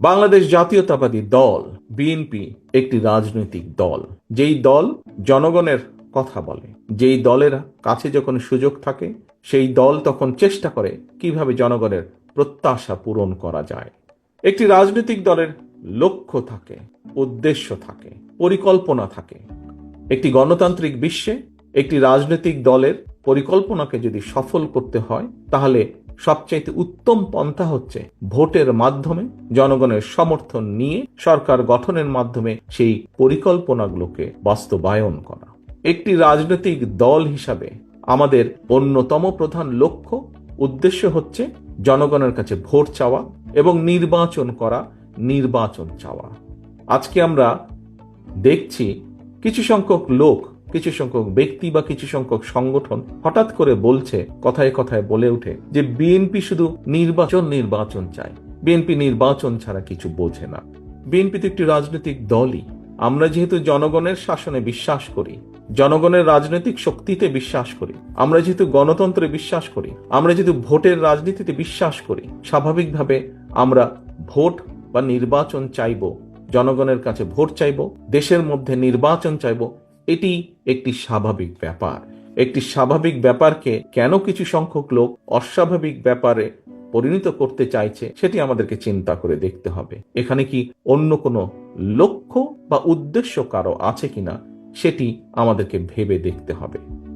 বাংলাদেশ জাতীয়তাবাদী দল বিএনপি একটি রাজনৈতিক দল। যেই দল জনগণের কথা বলে, যেই দলের কাছে যখন সুযোগ থাকে, সেই দল তখন চেষ্টা করে কীভাবে জনগণের প্রত্যাশা পূরণ করা যায়। একটি রাজনৈতিক দলের লক্ষ্য থাকে, উদ্দেশ্য থাকে, পরিকল্পনা থাকে। একটি গণতান্ত্রিক বিশ্বে একটি রাজনৈতিক দলের পরিকল্পনাকে যদি সফল করতে হয়, তাহলে সবচাইতে উত্তম পন্থা হচ্ছে ভোটের মাধ্যমে জনগণের সমর্থন নিয়ে সরকার গঠনের মাধ্যমে সেই পরিকল্পনাগুলোকে বাস্তবায়ন করা। একটি রাজনৈতিক দল হিসাবে আমাদের অন্যতম প্রধান লক্ষ্য, উদ্দেশ্য হচ্ছে জনগণের কাছে ভোট চাওয়া এবং নির্বাচন করা, নির্বাচন চাওয়া। আজকে আমরা দেখছি কিছু সংখ্যক লোক কিছু সংখ্যক ব্যক্তি বা কিছু সংখ্যক সংগঠন হঠাৎ করে বলছে, কথায় কথায় বলে ওঠে যে বিএনপি শুধু নির্বাচন নির্বাচন চায়। বিএনপি নির্বাচন ছাড়া কিছু বোঝে না। বিএনপি তো একটি রাজনৈতিক দলই। আমরা যেহেতু জনগণের শাসনে বিশ্বাস করি, জনগণের রাজনৈতিক শক্তিতে বিশ্বাস করি, আমরা যেহেতু গণতন্ত্রে বিশ্বাস করি, আমরা যেহেতু ভোটের রাজনীতিতে বিশ্বাস করি, স্বাভাবিকভাবে আমরা ভোট বা নির্বাচন চাইব, জনগণের কাছে ভোট চাইব, দেশের মধ্যে নির্বাচন চাইব এটি একটি স্বাভাবিক ব্যাপার। একটি স্বাভাবিক ব্যাপারকে কেন কিছু সংখ্যক লোক অস্বাভাবিক ব্যাপারে পরিণত করতে চাইছে, সেটি আমাদেরকে চিন্তা করে দেখতে হবে। এখানে কি অন্য কোনো লক্ষ্য বা উদ্দেশ্য কারও আছে কিনা, সেটি আমাদেরকে ভেবে দেখতে হবে।